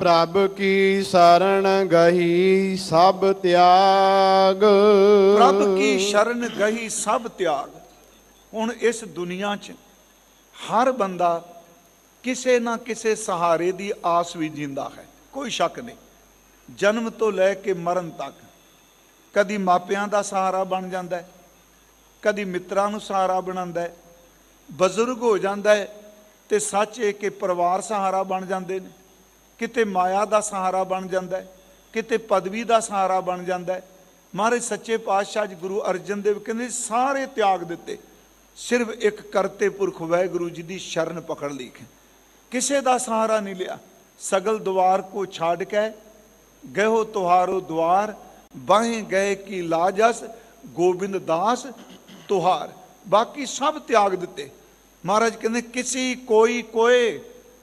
ਪ੍ਰਭ ਕੀ ਸ਼ਰਨ ਗਹੀ ਸਭ ਤਿਆਗ? ਪ੍ਰਭ ਕੀ ਸ਼ਰਨ ਗਹੀ ਸਭ ਤਿਆਗ? ਹੁਣ ਇਸ ਦੁਨੀਆ 'ਚ ਹਰ ਬੰਦਾ ਕਿਸੇ ਨਾ ਕਿਸੇ ਸਹਾਰੇ ਦੀ ਆਸ ਵੀ ਜਿੰਦਾ ਹੈ। ਕੋਈ ਸ਼ੱਕ ਨਹੀਂ। ਜਨਮ ਤੋਂ ਲੈ ਕੇ ਮਰਨ ਤੱਕ ਕਦੀ ਮਾਪਿਆਂ ਦਾ ਸਹਾਰਾ ਬਣ ਜਾਂਦਾ ਹੈ, ਕਦੀ ਮਿੱਤਰਾਂ ਨੂੰ ਸਹਾਰਾ ਬਣਾਉਂਦਾ ਹੈ, ਬਜ਼ੁਰਗ ਹੋ ਜਾਂਦਾ ਹੈ ਤੇ ਸੱਚ ਇਹ ਕਿ ਪਰਿਵਾਰ ਸਹਾਰਾ ਬਣ ਜਾਂਦੇ ਨੇ। ਕਿਤੇ ਮਾਇਆ ਦਾ ਸਹਾਰਾ ਬਣ ਜਾਂਦਾ ਕਿਤੇ ਪਦਵੀ ਦਾ ਸਹਾਰਾ ਬਣ ਜਾਂਦਾ ਮਹਾਰਾਜ ਸੱਚੇ ਪਾਤਸ਼ਾਹ ਜੀ ਗੁਰੂ ਅਰਜਨ ਦੇਵ ਕਹਿੰਦੇ ਸਾਰੇ ਤਿਆਗ ਦਿੱਤੇ। ਸਿਰਫ ਇੱਕ ਕਰਤੇ ਪੁਰਖ ਵਾਹਿਗੁਰੂ ਜੀ ਦੀ ਸ਼ਰਨ ਪਕੜ ਲਈ ਕਿਸੇ ਦਾ ਸਹਾਰਾ ਨਹੀਂ ਲਿਆ। ਸਗਲ ਦੁਆਰ ਕੋ ਛਾੜ ਕੇ ਗਇਓ ਤੁਹਾਰੋ ਦੁਆਰ ਬਾਹੇ ਗਏ ਕੀ ਲਾਜਸ, ਗੋਬਿੰਦ ਦਾਸ ਤੁਹਾਰ। ਬਾਕੀ ਸਭ ਤਿਆਗ ਦਿੱਤੇ। ਮਹਾਰਾਜ ਕਹਿੰਦੇ, ਕਿਸੇ ਕੋਈ ਕੋਏ,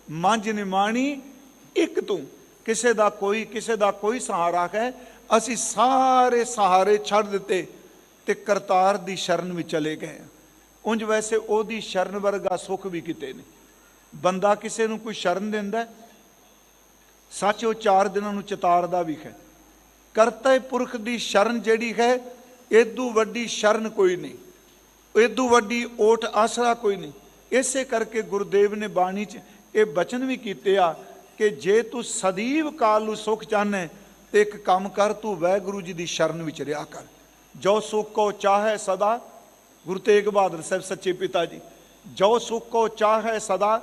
ਮੰਝ ਨਿਮਾਣੀ ਇੱਕ ਤੂੰ, ਕਿਸੇ ਦਾ ਕੋਈ, ਕਿਸੇ ਦਾ ਕੋਈ ਸਹਾਰਾ ਹੈ। ਅਸੀਂ ਸਾਰੇ ਸਹਾਰੇ ਛੱਡ ਦਿੱਤੇ ਤੇ ਕਰਤਾਰ ਦੀ ਸ਼ਰਨ ਵਿੱਚ ਚਲੇ ਗਏ। ਉਂਝ ਵੈਸੇ ਉਹਦੀ ਸ਼ਰਨ ਵਰਗਾ ਸੁਖ ਵੀ ਕਿਤੇ ਨਹੀਂ। ਬੰਦਾ ਕਿਸੇ ਨੂੰ ਕੋਈ ਸ਼ਰਨ ਦਿੰਦਾ ਸੱਚ ਉਹ ਚਾਰ ਦਿਨਾਂ ਨੂੰ ਚਤਾਰਦਾ ਵੀ ਹੈ। ਕਰਤਾ ਪੁਰਖ ਦੀ ਸ਼ਰਨ ਜਿਹੜੀ ਹੈ, ਏਦੂ ਵੱਡੀ ਸ਼ਰਨ ਕੋਈ ਨਹੀਂ। ਏਦੂ ਵੱਡੀ ਓਟ ਆਸਰਾ ਕੋਈ ਨਹੀਂ। ਇਸੇ ਕਰਕੇ ਗੁਰਦੇਵ ਨੇ ਬਾਣੀ 'ਚ ਇਹ ਬਚਨ ਵੀ ਕੀਤੇ ਆ ਕਿ ਜੇ ਤੂੰ ਸਦੀਵ ਕਾਲ ਨੂੰ ਸੁਖ ਚਾਹਨੇ, ਤੇ ਇੱਕ ਕੰਮ ਕਰ, ਤੂੰ ਵਾਹਿਗੁਰੂ ਜੀ ਦੀ ਸ਼ਰਨ ਵਿੱਚ ਰਿਹਾ ਕਰ। ਜੋ ਸੁਖ ਕੋ ਚਾਹੇ ਸਦਾ, ਗੁਰੂ ਤੇਗ ਬਹਾਦਰ ਸਾਹਿਬ ਸੱਚੇ ਪਿਤਾ ਜੀ, ਜੋ ਸੁਖ ਕੋ ਚਾਹੇ ਸਦਾ,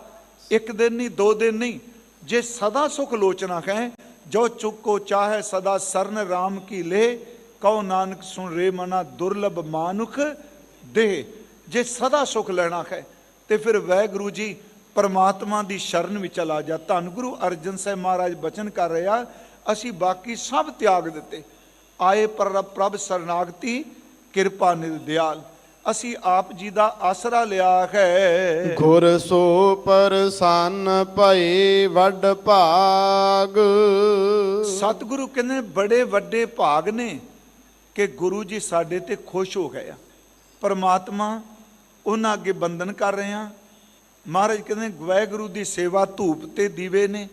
ਇੱਕ ਦਿਨ ਨਹੀਂ, ਦੋ ਦਿਨ ਨਹੀਂ, ਜੇ ਸਦਾ ਸੁਖ ਲੋਚਨਾ ਹੈ ਜੋ ਚੁੱਕ ਕੋ ਚਾਹੇ ਸਦਾ, ਸਰਨ RAM ਕੀ ਲੈ ਕਉ ਨਾਨਕ ਸੁਣ ਰੇ ਮਨਾ ਦੁਰਲਭ ਮਾਨੁਖ ਦੇ ਜੇ ਸਦਾ ਸੁਖ ਲੈਣਾ ਹੈ ਤੇ ਫਿਰ ਵੈਗੁਰੂ ਜੀ ਪਰਮਾਤਮਾ ਦੀ ਸ਼ਰਨ ਵਿੱਚ ਚਲਾ ਜਾ। ਧੰਨ ਗੁਰੂ ਅਰਜਨ ਸਾਹਿਬ ਮਹਾਰਾਜ ਬਚਨ ਕਰ ਰਿਹਾ ਅਸੀਂ ਬਾਕੀ ਸਭ ਤਿਆਗ ਦਿੱਤੇ। ਆਏ ਪਰ ਪ੍ਰਭ ਸਰਨਾਗਤੀ ਕਿਰਪਾ ਨਿਧ ਦਿਆਲ ਅਸੀਂ ਆਪ ਜੀ ਦਾ ਆਸਰਾ ਲਿਆ ਹੈ। ਗੁਰ ਸੋ ਪਰਸੰਨ ਭਏ ਵੱਡ ਭਾਗ। ਸਤਿਗੁਰੂ ਕਹਿੰਦੇ ਬੜੇ ਵੱਡੇ ਭਾਗ ਨੇ ਕਿ ਗੁਰੂ ਜੀ ਸਾਡੇ ਤੇ ਖੁਸ਼ ਹੋ ਗਏ ਆ। ਪਰਮਾਤਮਾ ਉਹਨਾਂ ਅੱਗੇ ਬੰਦਨ ਕਰ ਰਹੇ ਆ। ਮਹਾਰਾਜ ਕਹਿੰਦੇ ਵਾਹਿਗੁਰੂ ਦੀ ਸੇਵਾ ਧੂਪ ਤੇ ਦੀਵੇ ਨੇ।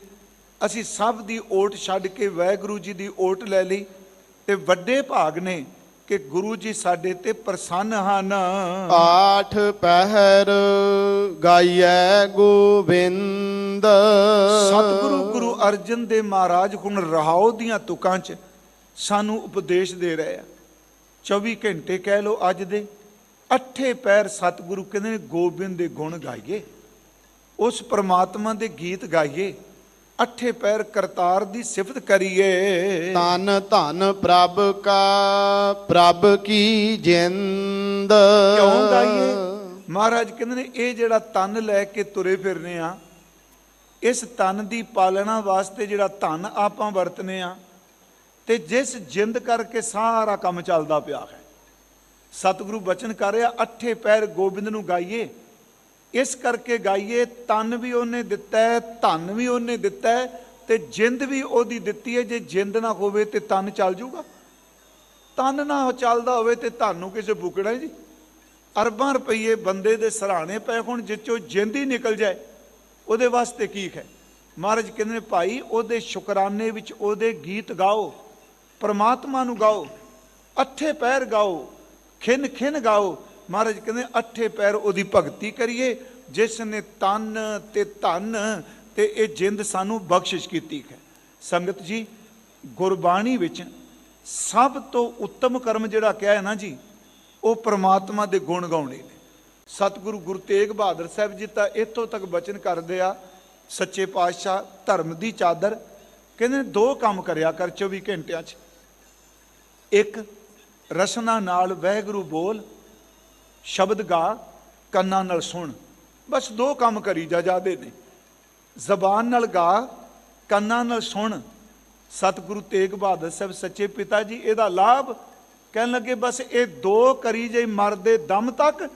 ਅਸੀਂ ਸਭ ਦੀ ਓਟ ਛੱਡ ਕੇ ਵਾਹਿਗੁਰੂ ਜੀ ਦੀ ਓਟ ਲੈ ਲਈ ਤੇ ਵੱਡੇ ਭਾਗ ਨੇ ਕਿ ਗੁਰੂ ਜੀ ਸਾਡੇ ਤੇ ਪ੍ਰਸੰਨ ਹਨ। ਆਠ ਪਹਿਰ ਗਾਈਐ ਗੋਬਿੰਦ। ਸਤਿਗੁਰੂ ਗੁਰੂ ਅਰਜਨ ਦੇ ਮਹਾਰਾਜ ਹੁਣ ਰਹਾਉ ਦੀਆਂ ਤੁਕਾਂ 'ਚ ਸਾਨੂੰ ਉਪਦੇਸ਼ ਦੇ ਰਹੇ ਆ। 24 ਘੰਟੇ ਕਹਿ ਲੋ ਅੱਜ ਦੇ। ਅੱਠੇ ਪੈਰ ਸਤਿਗੁਰੂ ਕਹਿੰਦੇ ਨੇ ਗੋਬਿੰਦ ਦੇ ਗੁਣ ਗਾਈਏ। ਉਸ ਪ੍ਰਮਾਤਮਾ ਦੇ ਗੀਤ ਗਾਈਏ। ਅੱਠੇ ਪੈਰ ਕਰਤਾਰ ਦੀ ਸਿਫਤ ਕਰੀਏ। ਤਨ ਧਨ ਪ੍ਰਭ ਕਾ ਪ੍ਰਭ ਕੀ ਜਿੰਦ। ਕਿਉਂ ਗਾਈਏ? ਮਹਾਰਾਜ ਕਹਿੰਦੇ ਨੇ ਇਹ ਜਿਹੜਾ ਤਨ ਲੈ ਕੇ ਤੁਰੇ ਫਿਰਨੇ ਆ ਇਸ ਤਨ ਦੀ ਪਾਲਣਾ ਵਾਸਤੇ ਜਿਹੜਾ ਧਨ ਆਪਾਂ ਵਰਤਨੇ ਆ ਤੇ ਜਿਸ ਜਿੰਦ ਕਰਕੇ ਸਾਰਾ ਕੰਮ ਚੱਲਦਾ ਪਿਆ ਹੈ। ਸਤਿਗੁਰੂ ਬਚਨ ਕਰ ਰਿਹਾ ਅੱਠੇ ਪੈਰ ਗੋਬਿੰਦ ਨੂੰ ਗਾਈਏ। ਇਸ ਕਰਕੇ ਗਾਈਏ ਤਨ ਵੀ ਉਹਨੇ ਦਿੱਤਾ ਹੈ, ਧਨ ਵੀ ਉਹਨੇ ਦਿੱਤਾ ਹੈ ਤੇ ਜਿੰਦ ਵੀ ਉਹਦੀ ਦਿੱਤੀ ਹੈ। ਜੇ ਜਿੰਦ ਨਾ ਹੋਵੇ ਤੇ ਤਨ ਚੱਲ ਜਾਊਗਾ ਤਨ ਨਾ ਚੱਲਦਾ ਹੋਵੇ ਤੇ ਤੁਹਾਨੂੰ ਕਿਸੇ ਬੁਕੜਾ ਜੀ। ਅਰਬਾਂ ਰੁਪਏ ਬੰਦੇ ਦੇ ਸਰਾਣੇ ਪਏ ਹੁਣ, ਜਿੱਚੋ ਜਿੰਦ ਹੀ ਨਿਕਲ ਜਾਏ। ਉਹਦੇ ਵਾਸਤੇ ਕੀ ਹੈ? ਮਹਾਰਾਜ ਕਹਿੰਦੇ ਨੇ, ਭਾਈ, ਉਹਦੇ ਸ਼ੁਕਰਾਨੇ ਵਿੱਚ ਉਹਦੇ ਗੀਤ ਗਾਓ, ਪ੍ਰਮਾਤਮਾ ਨੂੰ ਗਾਓ, ਅੱਠੇ ਪੈਰ ਗਾਓ ਖਿੰਨ ਖਿੰਨ ਗਾਓ ਮਹਾਰਾਜ ਕਹਿੰਦੇ, ਅੱਠੇ ਪੈਰ ਉਹਦੀ ਭਗਤੀ ਕਰੀਏ, ਜਿਸ ਨੇ ਤਨ ਤੇ ਧਨ ਤੇ ਇਹ ਜਿੰਦ ਸਾਨੂੰ ਬਖਸ਼ਿਸ਼ ਕੀਤੀ ਹੈ। ਸੰਗਤ ਜੀ, ਗੁਰਬਾਣੀ ਵਿੱਚ ਸਭ ਤੋਂ ਉੱਤਮ ਕਰਮ ਜਿਹੜਾ ਕਿਹਾ ਹੈ ਨਾ ਜੀ, ਉਹ ਪ੍ਰਮਾਤਮਾ ਦੇ ਗੁਣ ਗਾਉਣੇ ਨੇ। ਸਤਿਗੁਰੂ ਗੁਰੂ ਤੇਗ ਬਹਾਦਰ ਸਾਹਿਬ ਜੀ ਤਾਂ ਇੱਥੋਂ ਤੱਕ ਬਚਨ ਕਰਦੇ ਆ, ਸੱਚੇ ਪਾਤਸ਼ਾਹ ਧਰਮ ਦੀ ਚਾਦਰ, ਕਹਿੰਦੇ ਦੋ ਕੰਮ ਕਰਿਆ ਕਰ 24 ਘੰਟਿਆਂ 'ਚ। ਇੱਕ, ਰਸਨਾ ਨਾਲ ਵਹਿਗੁਰੂ ਬੋਲ ਸ਼ਬਦ ਗਾ, ਕੰਨਾਂ ਨਾਲ ਸੁਣ। ਬਸ ਦੋ ਕੰਮ ਕਰੀ ਜਾ, ਜਾਦੇ ਨੇ। ਜ਼ਬਾਨ ਨਾਲ ਗਾ, ਕੰਨਾਂ ਨਾਲ ਸੁਣ। ਸਤਿਗੁਰੂ ਤੇਗ ਬਹਾਦਰ ਸਾਹਿਬ ਸੱਚੇ ਪਿਤਾ ਜੀ, ਇਹਦਾ ਲਾਭ ਕਹਿਣ ਲੱਗੇ, ਬਸ ਇਹ ਦੋ ਕਰੀ ਜੇ ਮਰਦੇ ਦਮ ਤੱਕ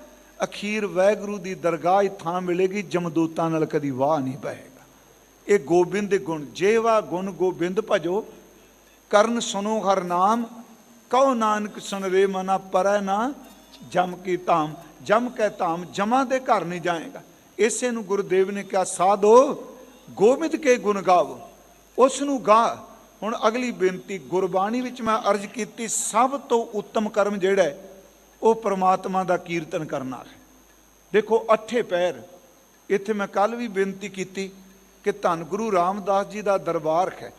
ਅਖੀਰ ਵਾਹਿਗੁਰੂ ਦੀ ਦਰਗਾਹ ਹੀ ਥਾਂ ਮਿਲੇਗੀ, ਜਮਦੂਤਾਂ ਨਾਲ ਕਦੀ ਵਾਹ ਨਹੀਂ ਪਏਗਾ। ਇਹ ਗੋਬਿੰਦ ਦੇ ਗੁਣ ਜੇਵਾ ਗੁਣ ਗੋਬਿੰਦ ਭਜੋ, ਕਰਨ ਸੁਨੋ ਹਰ ਨਾਮ ਕਉ ਨਾਨਕ ਸੁਨ ਰੇ ਮਨਾ ਪਰੈ ਨਾ ਜਮ ਕੀ ਧਾਮ, ਜਮ ਕੈ ਧਾਮ, ਜਮਾ ਦੇ ਘਰ ਨਹੀਂ ਜਾਏਗਾ। ਇਸੇ ਨੂੰ ਗੁਰਦੇਵ ਨੇ ਕਿਹਾ, ਸਾਧੋ, ਗੋਬਿੰਦ ਕੇ ਗੁਣ ਗਾਵੋ। ਉਸ ਨੂੰ ਗਾ, ਹੁਣ ਅਗਲੀ ਬੇਨਤੀ, ਗੁਰਬਾਣੀ ਵਿੱਚ ਮੈਂ ਅਰਜ਼ ਕੀਤੀ, ਸਭ ਤੋਂ ਉੱਤਮ ਕਰਮ ਜਿਹੜਾ ਉਹ ਪ੍ਰਮਾਤਮਾ ਦਾ ਕੀਰਤਨ ਕਰਨਾ ਹੈ। ਦੇਖੋ, ਅੱਠੇ ਪੈਰ। ਇੱਥੇ ਮੈਂ ਕੱਲ ਵੀ ਬੇਨਤੀ ਕੀਤੀ ਕਿ ਧੰਨ ਗੁਰੂ ਰਾਮਦਾਸ ਜੀ ਦਾ ਦਰਬਾਰ ਹੈ।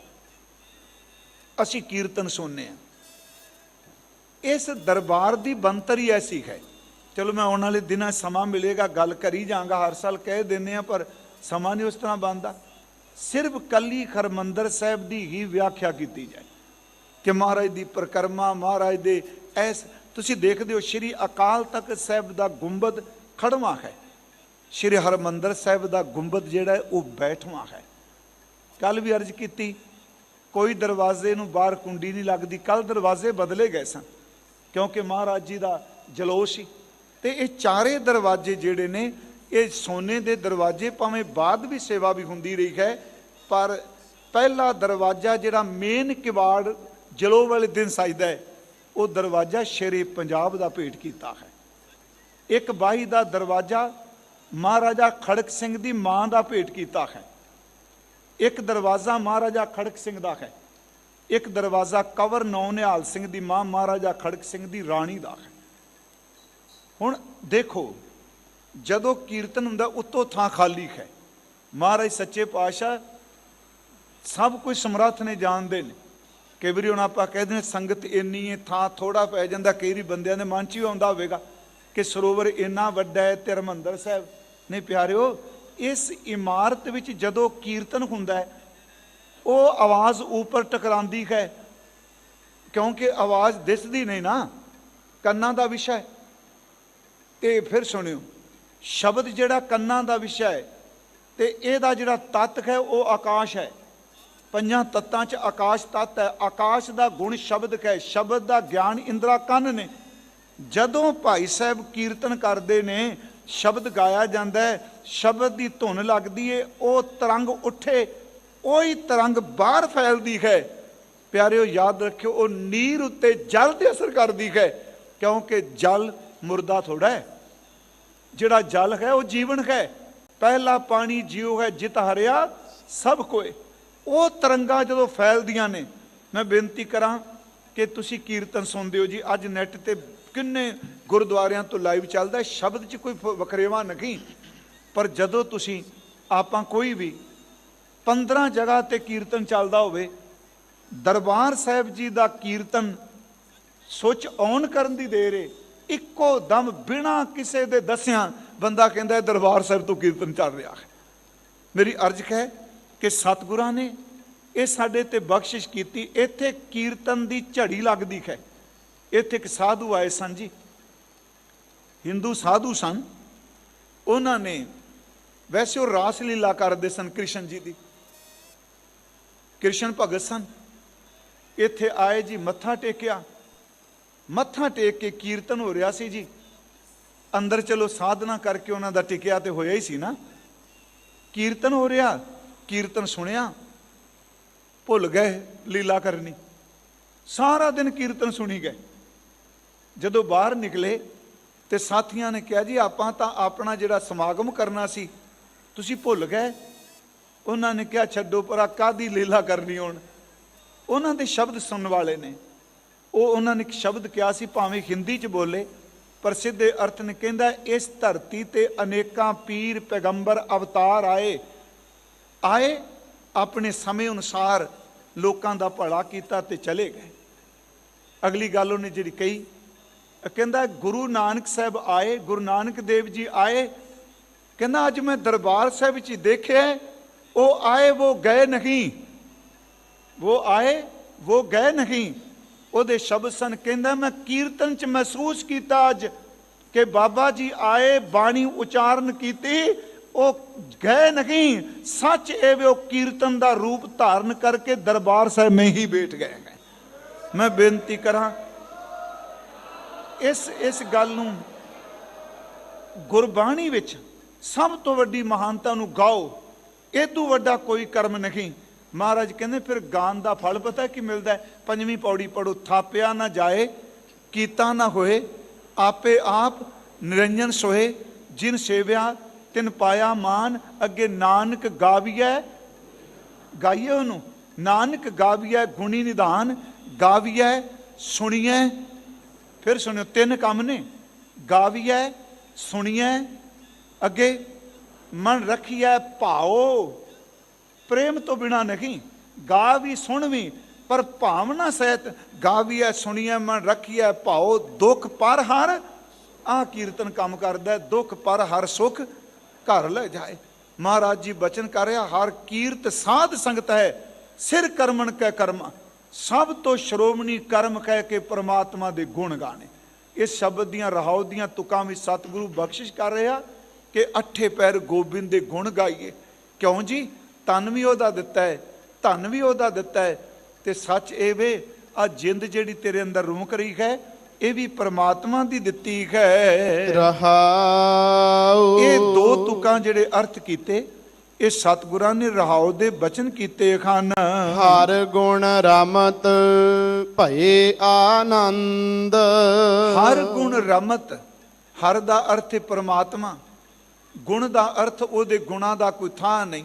ਅਸੀਂ ਕੀਰਤਨ ਸੁਣਨੇ ਆ ਇਸ ਦਰਬਾਰ ਦੀ ਬੰਤਰ ਐਸੀ ਹੈ। ਚਲੋ ਮੈਂ ਆਉਣ ਵਾਲੇ ਦਿਨਾਂ ਸਮਾਂ ਮਿਲੇਗਾ ਗੱਲ ਕਰੀ ਜਾਵਾਂਗਾ ਹਰ ਸਾਲ ਕਹਿ ਦਿੰਦੇ ਆ ਪਰ ਸਮਾਂ ਨਹੀਂ ਉਸ ਤਰ੍ਹਾਂ ਬਣਦਾ। ਸਿਰਫ ਕੱਲੀ ਹਰਮੰਦਰ ਸਾਹਿਬ ਦੀ ਹੀ ਵਿਆਖਿਆ ਕੀਤੀ ਜਾਏ ਕਿ ਮਹਾਰਾਜ ਦੀ ਪ੍ਰਕਰਮਾ ਮਹਾਰਾਜ ਦੇ ਐਸ ਤੁਸੀਂ ਦੇਖਦੇ ਹੋ ਸ਼੍ਰੀ ਅਕਾਲ ਤਖਤ ਸਾਹਿਬ ਦਾ ਗੁੰਬਦ ਖੜਵਾ ਹੈ। ਸ਼੍ਰੀ ਹਰਮੰਦਰ ਸਾਹਿਬ ਦਾ ਗੁੰਬਦ ਜਿਹੜਾ ਹੈ, ਉਹ ਬੈਠਵਾਂ ਹੈ। ਕੱਲ ਵੀ ਅਰਜ਼ ਕੀਤੀ ਕੋਈ ਦਰਵਾਜ਼ੇ ਨੂੰ ਬਾਹਰ ਕੁੰਡੀ ਨਹੀਂ ਲੱਗਦੀ ਕੱਲ ਦਰਵਾਜ਼ੇ ਬਦਲੇ ਗਏ ਸਨ। ਕਿਉਂਕਿ ਮਹਾਰਾਜ ਜੀ ਦਾ ਜਲੋਸ਼ ਸੀ। ਤੇ ਇਹ ਚਾਰੇ ਦਰਵਾਜ਼ੇ ਜਿਹੜੇ ਨੇ, ਇਹ ਸੋਨੇ ਦੇ ਦਰਵਾਜ਼ੇ, ਭਾਵੇਂ ਬਾਅਦ ਵੀ ਸੇਵਾ ਵੀ ਹੁੰਦੀ ਰਹੀ ਹੈ, ਪਰ ਪਹਿਲਾ ਦਰਵਾਜ਼ਾ ਜਿਹੜਾ ਮੇਨ ਕਿਵਾੜ ਜਲੋ ਵਾਲੇ ਦਿਨ ਸਜਦਾ ਹੈ, ਉਹ ਦਰਵਾਜ਼ਾ ਸ਼ੇਰੇ ਪੰਜਾਬ ਦਾ ਭੇਟ ਕੀਤਾ ਹੈ। ਇੱਕ ਬਾਈ ਦਾ ਦਰਵਾਜ਼ਾ ਮਹਾਰਾਜਾ ਖੜਕ ਸਿੰਘ ਦੀ ਮਾਂ ਦਾ ਭੇਟ ਕੀਤਾ ਹੈ। ਇੱਕ ਦਰਵਾਜ਼ਾ ਮਹਾਰਾਜਾ ਖੜਕ ਸਿੰਘ ਦਾ ਹੈ। ਇੱਕ ਦਰਵਾਜ਼ਾ ਕਵਰ ਨੌ ਨਿਹਾਲ ਸਿੰਘ ਦੀ ਮਾਂ ਮਹਾਰਾਜਾ ਖੜਕ ਸਿੰਘ ਦੀ ਰਾਣੀ ਦਾ ਹੈ। ਹੁਣ ਦੇਖੋ, ਜਦੋਂ ਕੀਰਤਨ ਹੁੰਦਾ ਉਤੋਂ ਥਾਂ ਖਾਲੀ ਹੈ। ਮਹਾਰਾਜ ਸੱਚੇ ਪਾਤਸ਼ਾਹ ਸਭ ਕੁਝ ਸਮਰੱਥ ਨੇ ਜਾਣਦੇ ਨੇ। ਕਈ ਵਾਰੀ ਹੁਣ ਆਪਾਂ ਕਹਿੰਦੇ ਨੇ ਸੰਗਤ ਇੰਨੀ ਹੈ, ਥਾਂ ਥੋੜਾ ਪੈ ਜਾਂਦਾ, ਕਈ ਵਾਰੀ ਬੰਦਿਆਂ ਦੇ ਮਨ 'ਚ ਵੀ ਆਉਂਦਾ ਹੋਵੇਗਾ ਕਿ ਸਰੋਵਰ ਇੰਨਾ ਵੱਡਾ ਹੈ ਤੇ ਹਰਿਮੰਦਰ ਸਾਹਿਬ। ਨਹੀਂ ਪਿਆਰਿਓ, ਇਸ ਇਮਾਰਤ ਵਿੱਚ ਜਦੋਂ ਕੀਰਤਨ ਹੁੰਦਾ ਹੈ ਉਹ ਆਵਾਜ਼ ਉੱਪਰ ਟਕਰਾਂਦੀ ਹੈ। ਕਿਉਂਕਿ ਆਵਾਜ਼ ਦਿਸਦੀ ਨਹੀਂ ਨਾ, ਕੰਨਾਂ ਦਾ ਵਿਸ਼ਾ ਹੈ। ਤੇ ਫਿਰ ਸੁਣਿਓ, ਸ਼ਬਦ ਜਿਹੜਾ ਕੰਨਾਂ ਦਾ ਵਿਸ਼ਾ ਹੈ ਤੇ ਇਹਦਾ ਜਿਹੜਾ ਤੱਤ ਹੈ, ਉਹ ਆਕਾਸ਼ ਹੈ। ਪੰਜਾਂ ਤੱਤਾਂ 'ਚ ਆਕਾਸ਼ ਤੱਤ ਹੈ। ਆਕਾਸ਼ ਦਾ ਗੁਣ ਸ਼ਬਦ ਹੈ। ਸ਼ਬਦ ਦਾ ਗਿਆਨ ਇੰਦਰਾ ਕੰਨ ਨੇ। ਜਦੋਂ ਭਾਈ ਸਾਹਿਬ ਕੀਰਤਨ ਕਰਦੇ ਨੇ, ਸ਼ਬਦ ਗਾਇਆ ਜਾਂਦਾ ਹੈ, ਸ਼ਬਦ ਦੀ ਧੁਨ ਲੱਗਦੀ ਏ, ਉਹ ਤਰੰਗ ਉੱਠੇ ਉਹੀ ਤਰੰਗ ਬਾਹਰ ਫੈਲਦੀ ਹੈ। ਪਿਆਰਿਓ, ਯਾਦ ਰੱਖਿਓ, ਉਹ ਨੀਰ ਉੱਤੇ ਜਲ ਤੇ ਅਸਰ ਕਰਦੀ ਹੈ, ਕਿਉਂਕਿ ਜਲ ਮੁਰਦਾ ਥੋੜਾ ਹੈ। ਜਿਹੜਾ ਜਲ ਹੈ, ਉਹ ਜੀਵਨ ਹੈ। ਪਹਿਲਾ ਪਾਣੀ ਜਿਉ ਹੈ, ਜਿਤ ਹਰਿਆ ਸਭ ਕੋਏ। ਉਹ ਤਰੰਗਾਂ ਜਦੋਂ ਫੈਲਦੀਆਂ ਨੇ, ਮੈਂ ਬੇਨਤੀ ਕਰਾਂ ਕਿ ਤੁਸੀਂ ਕੀਰਤਨ ਸੁਣਦੇ ਹੋ ਜੀ। ਅੱਜ ਨੈਟ ਤੇ ਕਿੰਨੇ ਗੁਰਦੁਆਰਿਆਂ ਤੋਂ ਲਾਈਵ ਚੱਲਦਾ ਸ਼ਬਦ 'ਚ ਕੋਈ ਫ- ਵਖਰੇਵਾ ਨਹੀਂ। ਪਰ ਜਦੋਂ ਤੁਸੀਂ, ਆਪਾਂ ਕੋਈ ਵੀ 15 ਜਗ੍ਹਾ ਤੇ ਕੀਰਤਨ ਚੱਲਦਾ ਹੋਵੇ, ਦਰਬਾਰ ਸਾਹਿਬ ਜੀ ਦਾ ਕੀਰਤਨ ਸੁੱਚ ਔਨ ਕਰਨ ਦੀ ਦੇਰ ਏ, ਇੱਕੋ ਦਮ ਬਿਨਾ ਕਿਸੇ ਦੇ ਦੱਸਿਆਂ ਬੰਦਾ ਕਹਿੰਦਾ ਦਰਬਾਰ ਸਾਹਿਬ ਤੋਂ ਕੀਰਤਨ ਚੱਲ ਰਿਹਾ ਹੈ। ਮੇਰੀ ਅਰਜ਼ ਹੈ ਕਿ ਸਤਿਗੁਰਾਂ ਨੇ ਇਹ ਸਾਡੇ ਤੇ ਬਖਸ਼ਿਸ਼ ਕੀਤੀ, ਇੱਥੇ ਕੀਰਤਨ ਦੀ ਝੜੀ ਲੱਗਦੀ ਹੈ। ਇੱਥੇ ਇੱਕ ਸਾਧੂ ਆਏ ਸਨ ਜੀ, ਹਿੰਦੂ ਸਾਧੂ ਸਨ। ਉਹਨਾਂ ਨੇ ਵੈਸੇ ਉਹ ਰਾਸ ਲੀਲਾ ਕਰਦੇ ਸਨ ਕ੍ਰਿਸ਼ਨ ਜੀ ਦੀ। ਕ੍ਰਿਸ਼ਨ ਭਗਤ ਸਨ। ਇੱਥੇ ਆਏ ਜੀ, ਮੱਥਾ ਟੇਕਿਆ। ਮੱਥਾ ਟੇਕ ਕੇ ਕੀਰਤਨ ਹੋ ਰਿਹਾ ਸੀ ਜੀ। ਅੰਦਰ ਚਲੋ ਸਾਧਨਾ ਕਰਕੇ ਉਹਨਾਂ ਦਾ ਟਿਕਿਆ ਤੇ ਹੋਇਆ ਹੀ ਸੀ ਨਾ। ਕੀਰਤਨ ਹੋ ਰਿਹਾ, ਕੀਰਤਨ ਸੁਣਿਆ। ਭੁੱਲ ਗਏ ਲੀਲਾ ਕਰਨੀ। ਸਾਰਾ ਦਿਨ ਕੀਰਤਨ ਸੁਣੀ ਗਏ। ਜਦੋਂ ਬਾਹਰ ਨਿਕਲੇ ਤੇ ਸਾਥੀਆਂ ਨੇ ਕਿਹਾ ਜੀ, ਆਪਾਂ ਤਾਂ ਆਪਣਾ ਜਿਹੜਾ ਸਮਾਗਮ ਕਰਨਾ ਸੀ, ਤੁਸੀਂ ਭੁੱਲ ਗਏ। ਉਹਨਾਂ ਨੇ ਕਿਹਾ, ਛੱਡੋ ਪਰਾ ਕਾਦੀ ਲੀਲਾ ਕਰਨੀ ਹੁਣ? ਉਹਨਾਂ ਦੇ ਸ਼ਬਦ ਸੁਣਨ ਵਾਲੇ ਨੇ। ਉਹ ਉਹਨਾਂ ਨੇ ਇੱਕ ਸ਼ਬਦ ਕਿਹਾ ਸੀ, ਭਾਵੇਂ ਹਿੰਦੀ 'ਚ ਬੋਲੇ, ਪਰ ਸਿੱਧੇ ਅਰਥ ਨੇ ਕਹਿੰਦਾ, ਇਸ ਧਰਤੀ ਤੇ ਅਨੇਕਾਂ ਪੀਰ ਪੈਗੰਬਰ ਅਵਤਾਰ ਆਏ। ਆਏ, ਆਪਣੇ ਸਮੇਂ ਅਨੁਸਾਰ ਲੋਕਾਂ ਦਾ ਭਲਾ ਕੀਤਾ ਤੇ ਚਲੇ ਗਏ। ਅਗਲੀ ਗੱਲ ਉਹਨੇ ਜਿਹੜੀ ਕਹੀ ਕਹਿੰਦਾ, ਗੁਰੂ ਨਾਨਕ ਸਾਹਿਬ ਆਏ, ਗੁਰੂ ਨਾਨਕ ਦੇਵ ਜੀ ਆਏ। ਕਹਿੰਦਾ, ਅੱਜ ਮੈਂ ਦਰਬਾਰ ਸਾਹਿਬ ਵਿੱਚ ਹੀ ਦੇਖਿਆ ਉਹ ਆਏ ਉਹ ਗਏ ਨਹੀਂ ਉਹ ਆਏ ਉਹ ਗਏ ਨਹੀਂ ਉਹਦੇ ਸ਼ਬਦ ਸਨ ਕਹਿੰਦਾ ਮੈਂ ਕੀਰਤਨ ਚ ਮਹਿਸੂਸ ਕੀਤਾ ਅੱਜ ਕਿ ਬਾਬਾ ਜੀ ਆਏ ਬਾਣੀ ਉਚਾਰਨ ਕੀਤੀ ਉਹ ਗਏ ਨਹੀਂ ਸੱਚ ਇਹ ਵੀ ਉਹ ਕੀਰਤਨ ਦਾ ਰੂਪ ਧਾਰਨ ਕਰਕੇ ਦਰਬਾਰ ਸਾਹਿਬ ਮੈਂ ਹੀ ਬੈਠ ਗਏ ਮੈਂ ਬੇਨਤੀ ਕਰਾਂ ਇਸ ਇਸ ਗੱਲ ਨੂੰ ਗੁਰਬਾਣੀ ਵਿੱਚ ਸਭ ਤੋਂ ਵੱਡੀ ਮਹਾਨਤਾ ਨੂੰ ਗਾਓ ਇਹ ਤੋਂ ਵੱਡਾ ਕੋਈ ਕਰਮ ਨਹੀਂ। ਮਹਾਰਾਜ ਕਹਿੰਦੇ, ਫਿਰ ਗਾਨ ਦਾ ਫਲ ਪਤਾ ਕੀ ਮਿਲਦਾ ਪੰਜਵੀਂ ਪੌੜੀ ਪੜੋ, ਥਾਪਿਆ ਨਾ ਜਾਏ, ਕੀਤਾ ਨਾ ਹੋਏ, ਆਪੇ ਆਪ ਨਿਰੰਜਨ ਸੋਏ ਜਿਨ ਸੇਵਿਆ, ਤਿਨ ਪਾਇਆ ਮਾਨ, ਅੱਗੇ ਨਾਨਕ ਗਾਵੀਐ, ਗਾਈਏ ਉਹਨੂੰ, ਨਾਨਕ ਗਾਵੀਐ ਗੁਣੀ ਨਿਧਾਨ, ਗਾਵੀਐ ਸੁਣੀਐ, ਫਿਰ ਸੁਣਿਓ, ਤਿੰਨ ਕੰਮ ਨੇ, ਗਾਵੀਐ, ਸੁਣੀਐ, ਅੱਗੇ ਮਨ ਰੱਖੀਐ ਭਾਓ। ਪ੍ਰੇਮ ਤੋਂ ਬਿਨਾ ਨਹੀਂ ਗਾ ਵੀ ਸੁਣ ਵੀ ਪਰ ਭਾਵਨਾ ਸਹਿਤ ਗਾਵੀਐ ਸੁਣੀਐ ਮਨ ਰੱਖੀਐ ਭਾਓ। ਦੁੱਖ ਪਰ ਹਰ ਆ ਕੀਰਤਨ ਕੰਮ ਕਰਦਾ ਹੈ, ਦੁੱਖ ਪਰ ਹਰ ਸੁਖ ਘਰ ਲੈ ਜਾਏ। ਮਹਾਰਾਜ ਜੀ ਬਚਨ ਕਰ ਰਿਹਾ ਹਰ ਕੀਰਤ ਸਾਧ ਸੰਗਤ ਹੈ ਸਿਰ ਕਰਮਣ ਕੈ ਕਰਮਾ। ਸਭ ਤੋਂ ਸ਼੍ਰੋਮਣੀ ਕਰਮ ਕਹਿ ਕੇ ਪ੍ਰਮਾਤਮਾ ਦੇ ਗੁਣ ਗਾਣੇ। ਇਸ ਸ਼ਬਦ ਦੀਆਂ ਰਹਾਉ ਦੀਆਂ ਤੁਕਾਂ ਵਿੱਚ ਸਤਿਗੁਰੂ ਬਖਸ਼ਿਸ਼ ਕਰ ਰਿਹਾ ਕਿ ਅੱਠੇ ਪੈਰ ਗੋਬਿੰਦ ਦੇ ਗੁਣ ਗਾਈਏ। ਕਿਉਂ ਜੀ? ਤਨ ਵੀ ਉਹਦਾ ਦਿੱਤਾ ਹੈ ਧਨ ਵੀ ਉਹਦਾ ਦਿੱਤਾ ਹੈ। ਤੇ ਸੱਚ ਇਹ ਵੇ ਆ ਜਿੰਦ ਜਿਹੜੀ ਤੇਰੇ ਅੰਦਰ ਰੂਮ ਰਹੀ ਹੈ ਇਹ ਵੀ ਪ੍ਰਮਾਤਮਾ ਦੀ ਦਿੱਤੀ ਹੈ। ਰਹਾਉ ਇਹ ਦੋ ਤੁਕਾਂ ਜਿਹੜੇ ਅਰਥ ਕੀਤੇ ਇਹ ਸਤਿਗੁਰਾਂ ਨੇ ਰਹਾਉ ਦੇ ਬਚਨ ਕੀਤੇ ਖਾਨ ਹਰ ਗੁਣ ਰਮਤ ਭਏ ਆਨੰਦ। ਹਰ ਗੁਣ ਰਮਤ ਹਰ ਦਾ ਅਰਥ ਹੈ ਪ੍ਰਮਾਤਮਾ। ਗੁਣ ਦਾ ਅਰਥ ਉਹਦੇ ਗੁਣਾਂ ਦਾ ਕੋਈ ਥਾਂ ਨਹੀਂ।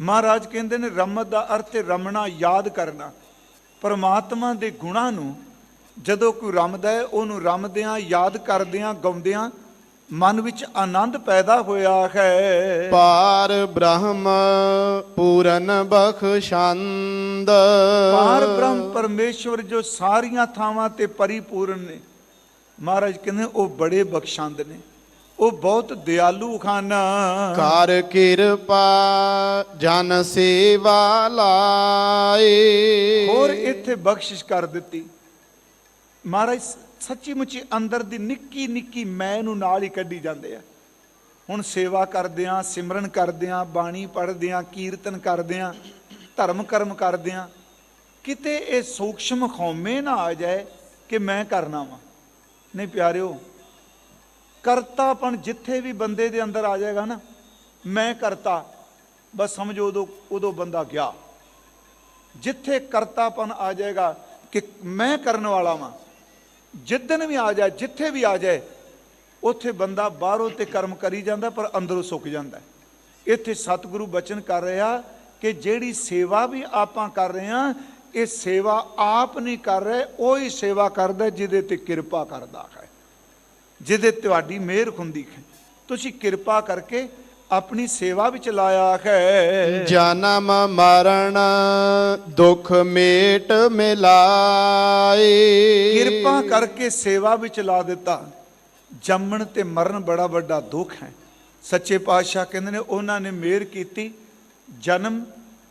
ਮਹਾਰਾਜ ਕਹਿੰਦੇ ਨੇ ਰਮਤ ਦਾ ਅਰਥ ਹੈ ਰਮਣਾ ਯਾਦ ਕਰਨਾ। ਪਰਮਾਤਮਾ ਦੇ ਗੁਣਾਂ ਨੂੰ ਜਦੋਂ ਕੋਈ ਰਮਦਾ ਹੈ ਉਹਨੂੰ ਰਮਦਿਆਂ ਯਾਦ ਕਰਦਿਆਂ ਗਾਉਂਦਿਆਂ ਮਨ ਵਿੱਚ ਆਨੰਦ ਪੈਦਾ ਹੋਇਆ ਹੈ। ਪਾਰ ਬ੍ਰਹਮ ਪੂਰਨ ਬਖਸ਼ੰਦ। ਪਾਰ ਬ੍ਰਹਮ ਪਰਮੇਸ਼ਵਰ ਜੋ ਸਾਰੀਆਂ ਥਾਵਾਂ ਤੇ ਪਰਿਪੂਰਨ ਨੇ। ਮਹਾਰਾਜ ਕਹਿੰਦੇ ਉਹ ਬੜੇ ਬਖਸ਼ੰਦ ਨੇ। ਉਹ ਬਹੁਤ ਦਿਆਲੂ ਖਾਨਾ। ਕਰ ਕਿਰਪਾ ਜਨ ਸੇਵਾ ਲਾਏ। ਹੋਰ ਇੱਥੇ ਬਖਸ਼ਿਸ਼ ਕਰ ਦਿੱਤੀ। ਮਹਾਰਾਜ ਸੱਚੀ ਮੁੱਚੀ ਅੰਦਰ ਦੀ ਨਿੱਕੀ ਨਿੱਕੀ ਮੈਂ ਨੂੰ ਨਾਲ ਹੀ ਕੱਢੀ ਜਾਂਦੇ ਆ। ਹੁਣ ਸੇਵਾ ਕਰਦਿਆਂ ਸਿਮਰਨ ਕਰਦਿਆਂ ਬਾਣੀ ਪੜ੍ਹਦਿਆਂ ਕੀਰਤਨ ਕਰਦਿਆਂ ਧਰਮ ਕਰਮ ਕਰਦਿਆਂ ਕਿਤੇ ਇਹ ਸੂਖਸ਼ਮ ਖੌਮੇ ਨਾ ਆ ਜਾਏ ਕਿ ਮੈਂ ਕਰਨਾ ਵਾਂ। ਨਹੀਂ ਪਿਆਰਿਓ ਕਰਤਾਪਣ ਜਿੱਥੇ ਵੀ ਬੰਦੇ ਦੇ ਅੰਦਰ ਆ ਜਾਏਗਾ ਨਾ, ਮੈਂ ਕਰਤਾ, ਬਸ ਸਮਝੋ ਉਦੋਂ ਉਦੋਂ ਬੰਦਾ ਗਿਆ। ਜਿੱਥੇ ਕਰਤਾਪਨ ਆ ਜਾਏਗਾ ਕਿ ਮੈਂ ਕਰਨ ਵਾਲਾ ਵਾਂ ਜਿੱਦਨ ਵੀ ਆ ਜਾਏ, ਜਿੱਥੇ ਵੀ ਆ ਜਾਏ, ਉੱਥੇ ਬੰਦਾ ਬਾਹਰੋਂ ਤੇ ਕਰਮ ਕਰੀ ਜਾਂਦਾ, ਪਰ ਅੰਦਰੋਂ ਸੁੱਕ ਜਾਂਦਾ। ਇੱਥੇ ਸਤਿਗੁਰੂ ਬਚਨ ਕਰ ਰਿਹਾ ਕਿ ਜਿਹੜੀ ਸੇਵਾ ਵੀ ਆਪਾਂ ਕਰ ਰਹੇ ਹਾਂ, ਇਹ ਸੇਵਾ ਆਪ ਨਹੀਂ ਕਰ ਰਹੇ, ਉਹ ਹੀ ਸੇਵਾ ਕਰਦਾ ਜਿਹਦੇ ਤੇ ਕਿਰਪਾ ਕਰਦਾ ਹੈ। ਜਿਹਦੇ ਤੁਹਾਡੀ ਮਿਹਰ ਹੁੰਦੀ ਹੈ। ਤੁਸੀਂ ਕਿਰਪਾ ਕਰਕੇ ਆਪਣੀ ਸੇਵਾ ਵਿੱਚ ਲਾਇਆ ਹੈ। ਜਨਮ ਮਰਨ ਦੁਖ ਮੇਟ ਮਿਲਾਏ। ਕਿਰਪਾ ਕਰਕੇ ਸੇਵਾ ਵਿੱਚ ਲਾ ਦਿੱਤਾ। ਜੰਮਣ ਤੇ ਮਰਨ ਬੜਾ ਵੱਡਾ ਦੁੱਖ ਹੈ। ਸੱਚੇ ਪਾਤਸ਼ਾਹ ਕਹਿੰਦੇ ਨੇ ਉਹਨਾਂ ਨੇ ਮਿਹਰ ਕੀਤੀ। ਜਨਮ